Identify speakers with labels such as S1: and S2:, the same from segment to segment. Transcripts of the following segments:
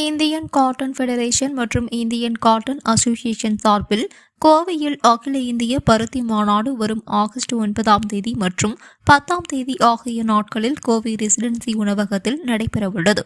S1: Indian cotton federation மற்றும் Indian cotton association சார்பில் கோவையில் அகில இந்திய பருத்தி மாநாடு வரும் ஆகஸ்ட் ஒன்பதாம் தேதி மற்றும் பத்தாம் தேதி ஆகிய நாட்களில் கோவை ரெசிடென்சி உணவகத்தில் நடைபெறவுள்ளது.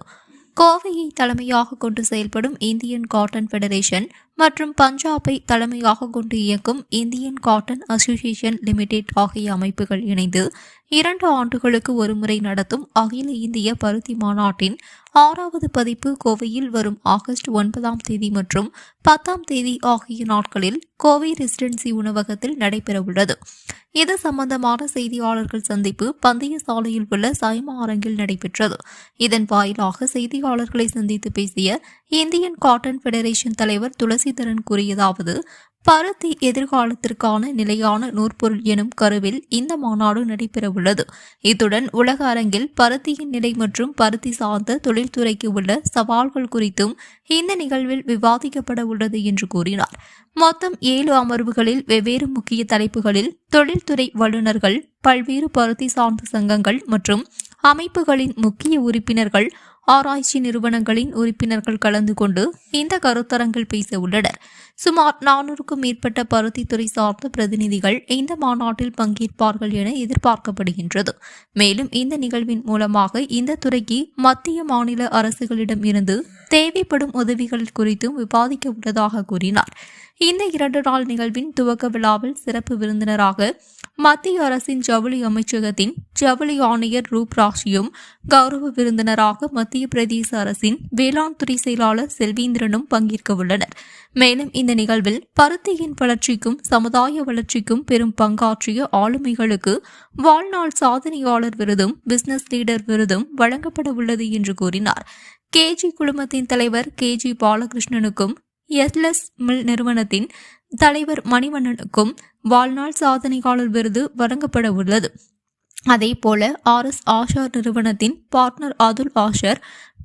S1: கோவையை தலைமையாக கொண்டு செயல்படும் இந்தியன் காட்டன் ஃபெடரேஷன் மற்றும் பஞ்சாபை தலைமையாக கொண்டு இயக்கும் இந்தியன் காட்டன் அசோசியேஷன் லிமிடெட் ஆகிய அமைப்புகள் இணைந்து இரண்டு ஆண்டுகளுக்கு ஒருமுறை நடத்தும் அகில இந்திய பருத்தி மாநாட்டின் ஆறாவது பதிப்பு கோவையில் வரும் ஆகஸ்ட் ஒன்பதாம் தேதி மற்றும் பத்தாம் தேதி ஆகிய நாட்களில் கோவை ரெசிடென்சி உணவகத்தில் நடைபெறவுள்ளது. இது சம்பந்தமான செய்தியாளர்கள் சந்திப்பு பந்தய சாலையில் உள்ள சைமா அரங்கில் நடைபெற்றது. இதன் வாயிலாக செய்தியாளர்களை சந்தித்து பேசிய இந்தியன் காட்டன் ஃபெடரேஷன் தலைவர் துளசிதரன் கூறியதாவது பருத்தி எதிர்காலத்திற்கான நிலையான நூற்பொருள் எனும் கருவில் இந்த மாநாடு நடைபெறவுள்ளது. இத்துடன் உலக அரங்கில் பருத்தியின் நிலை மற்றும் பருத்தி சார்ந்த தொழில்துறைக்கு உள்ள சவால்கள் குறித்தும் இந்த நிகழ்வில் விவாதிக்கப்பட உள்ளது என்று கூறினார். மொத்தம் ஏழு அமர்வுகளில் வெவ்வேறு முக்கிய தலைப்புகளில் தொழில்துறை வல்லுநர்கள் பல்வேறு பருத்தி சார்ந்த சங்கங்கள் மற்றும் அமைப்புகளின் முக்கிய உறுப்பினர்கள் ஆராய்ச்சி நிறுவனங்களின் உறுப்பினர்கள் கலந்து கொண்டு இந்த கருத்தரங்கில் பேச உள்ளனர். சுமார் நானூறுக்கும் மேற்பட்ட பருத்தித்துறை சார்ந்த பிரதிநிதிகள் இந்த மாநாட்டில் பங்கேற்பார்கள் என எதிர்பார்க்கப்படுகின்றது. மேலும் இந்த நிகழ்வின் மூலமாக இந்த துறைக்கு மத்திய மாநில அரசுகளிடம் இருந்து தேவைப்படும் உதவிகள் குறித்தும் விவாதிக்க உள்ளதாக கூறினார். இந்த இரண்டு நாள் நிகழ்வின் துவக்க விழாவில் சிறப்பு விருந்தினராக மத்திய அரசின் ஜவுளி அமைச்சகத்தின் ஜவுளி ஆணையர் ரூப் ராஷியும் கௌரவ விருந்தினராக மத்திய பிரதேச அரசின் வேளாண் துறை செயலாளர் செல்வீந்திரனும் பங்கேற்க உள்ளனர். மேலும் இந்த நிகழ்வில் பருத்தியின் வளர்ச்சிக்கும் சமுதாய வளர்ச்சிக்கும் பெரும் பங்காற்றிய ஆளுமைகளுக்கு வாழ்நாள் சாதனையாளர் விருதும் பிசினஸ் லீடர் விருதும் வழங்கப்பட உள்ளது என்று கூறினார். கேஜி குழுமத்தின் தலைவர் கேஜி பாலகிருஷ்ணனுக்கும் எஸ்லெஸ் மில் நிறுவனத்தின் தலைவர் மணிவண்ணனுக்கும் வாழ்நாள் சாதனையாளர் விருது வழங்கப்பட உள்ளது. அதேபோல ஆர் எஸ் ஆஷார் நிறுவனத்தின் partner Atul Asher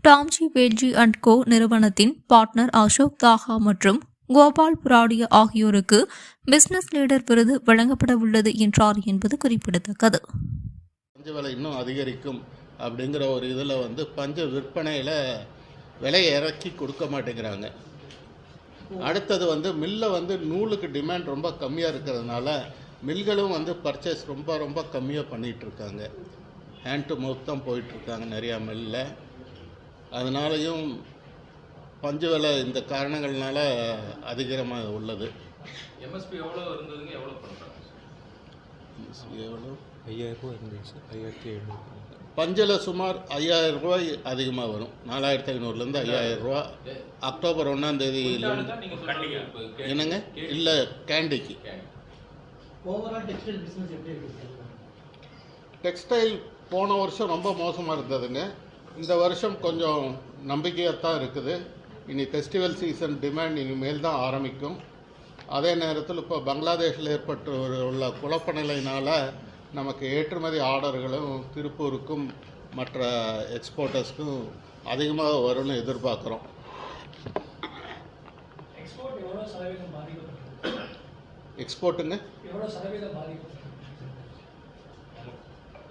S1: Damji Velji and Co நிறுவனத்தின் பார்ட்னர் அசோக் தாகா மற்றும் கோபால் புராடியா ஆகியோருக்கு பிசினஸ் லீடர் விருது வழங்கப்பட உள்ளது என்றார் என்பது குறிப்பிடத்தக்கது.
S2: பஞ்ச விலை இன்னும் அதிகரிக்கும் அப்படிங்கிற ஒரு இதில் வந்து பஞ்ச விற்பனையில் விலையை இறக்கி கொடுக்க மாட்டேங்கிறாங்க. அடுத்தது வந்து மில்லை வந்து நூலுக்கு டிமாண்ட் ரொம்ப கம்மியாக இருக்கிறதுனால மில்களும் வந்து பர்ச்சேஸ் ரொம்ப ரொம்ப கம்மியாக பண்ணிகிட்டு இருக்காங்க ஹேண்ட் டு மவுத் தான் போயிட்டுருக்காங்க நிறையா மில்லில் அதனாலையும் பஞ்சு விலை இந்த காரணங்கள்னால அதிகமாக உள்ளது.
S3: எம்எஸ்பி எவ்வளோ இருந்ததுங்க? எவ்வளோ பண்ணுறாங்க
S2: எவ்வளோ
S4: ஐயாயிரம் ரூபா இருந்துச்சு. ஐயாயிரத்தி எழுநூறு
S2: பஞ்சில் சுமார் ஐயாயிரம் ரூபாய் அதிகமாக வரும். நாலாயிரத்தி ஐநூறுலேருந்து ஐயாயிரம் ரூபா. அக்டோபர்
S3: கே-
S2: என்னங்க? இல்லை கேண்டிக்கு
S5: ஓவரால் டெக்ஸ்டைல் பிஸ்னஸ் எப்படி இருக்கு சார்
S2: டெக்ஸ்டைல் போன வருஷம் ரொம்ப மோசமாக இருந்ததுங்க. இந்த வருஷம் கொஞ்சம் நம்பிக்கையாக தான் இருக்குது. இனி ஃபெஸ்டிவல் சீசன் டிமாண்ட் இனிமேல் தான் ஆரம்பிக்கும். அதே நேரத்தில் இப்போ பங்களாதேஷில் ஏற்பட்டு உள்ள குழப்ப நிலையினால் நமக்கு ஏற்றுமதி ஆர்டர்களும் திருப்பூருக்கும் மற்ற எக்ஸ்போர்ட்டர்ஸ்க்கும் அதிகமாக வரும்னு எதிர்பார்க்குறோம். எக்ஸ்போர்ட்டுங்க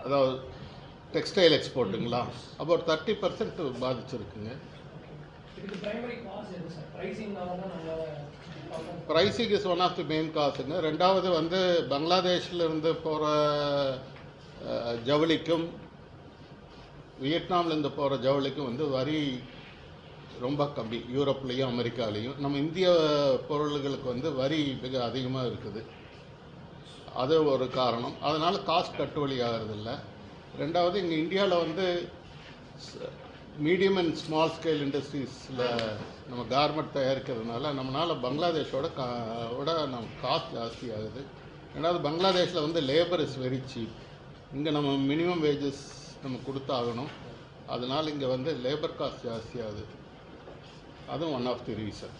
S2: அதாவது டெக்ஸ்டைல் எக்ஸ்போர்ட்டுங்களா about thirty percent பாதிச்சிருக்குங்க. Pricing is one of the main காசுங்க ரெண்டாவது வந்து பங்களாதேஷ்ல இருந்து போகிற ஜவுளிக்கும் வியட்நாம்லேருந்து போகிற ஜவுளிக்கும் வந்து வரி ரொம்ப கம்மி. யூரோப்லேயும் அமெரிக்காலேயும். நம்ம இந்திய பொருள்களுக்கு வந்து வரி மிக அதிகமாக இருக்குது. அது ஒரு காரணம். அதனால் காஸ்ட் கட்டுவழி ஆகிறதில்ல. ரெண்டாவது இங்கே இந்தியாவில் வந்து மீடியம் அண்ட் ஸ்மால் ஸ்கேல் இண்டஸ்ட்ரீஸில் நம்ம கார்மெண்ட் தயாரிக்கிறதுனால நம்மளால் பங்களாதேஷோட கா விட நம்ம காஸ்ட் ஜாஸ்தி ஆகுது. ரெண்டாவது பங்களாதேஷில் வந்து லேபர் இஸ் வெரி சீப் இங்கே நம்ம மினிமம் வேஜஸ் நம்ம கொடுத்தாகணும். அதனால் இங்கே வந்து லேபர் காஸ்ட் ஜாஸ்தியாகுது அதுவும் ஒன் ஆஃப் தி ரீசன்